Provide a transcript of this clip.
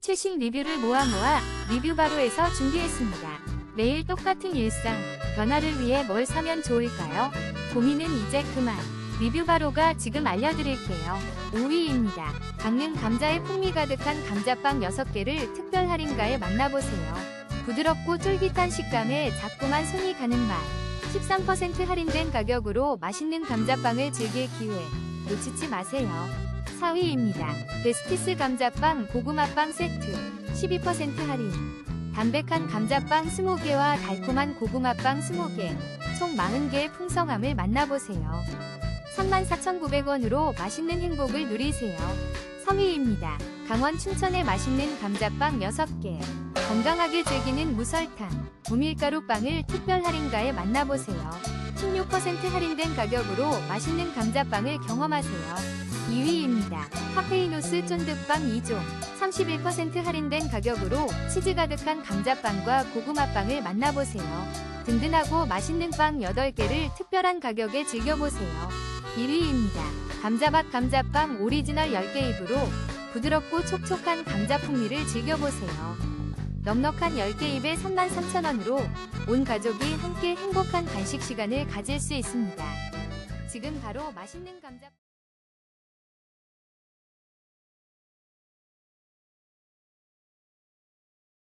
최신 리뷰를 모아 모아 리뷰바로에서 준비했습니다. 매일 똑같은 일상, 변화를 위해 뭘 사면 좋을까요? 고민은 이제 그만. 리뷰바로가 지금 알려드릴게요. 5위입니다. 강릉 감자의 풍미 가득한 감자빵 6개를 특별 할인가에 만나보세요. 부드럽고 쫄깃한 식감에 자꾸만 손이 가는 맛. 13% 할인된 가격으로 맛있는 감자빵을 즐길 기회. 놓치지 마세요. 4위입니다. 베스티스 감자빵 고구마빵 세트 12% 할인 담백한 감자빵 20개와 달콤한 고구마빵 20개 총 40개의 풍성함을 만나보세요. 34,900원으로 맛있는 행복을 누리세요. 3위입니다. 강원 춘천의 맛있는 감자빵 6개 건강하게 즐기는 무설탕 무밀가루 빵을 특별 할인가에 만나보세요. 16% 할인된 가격으로 맛있는 감자빵을 경험하세요. 2위입니다. 카페이노스 쫀득빵 2종 31% 할인된 가격으로 치즈 가득한 감자빵과 고구마빵을 만나보세요. 든든하고 맛있는 빵 8개를 특별한 가격에 즐겨보세요. 1위입니다. 감자밥 감자빵 오리지널 10개 입으로 부드럽고 촉촉한 감자 풍미를 즐겨보세요. 넉넉한 10개 입에 33,000원으로 온 가족이 함께 행복한 간식 시간을 가질 수 있습니다. 지금 바로 맛있는 감자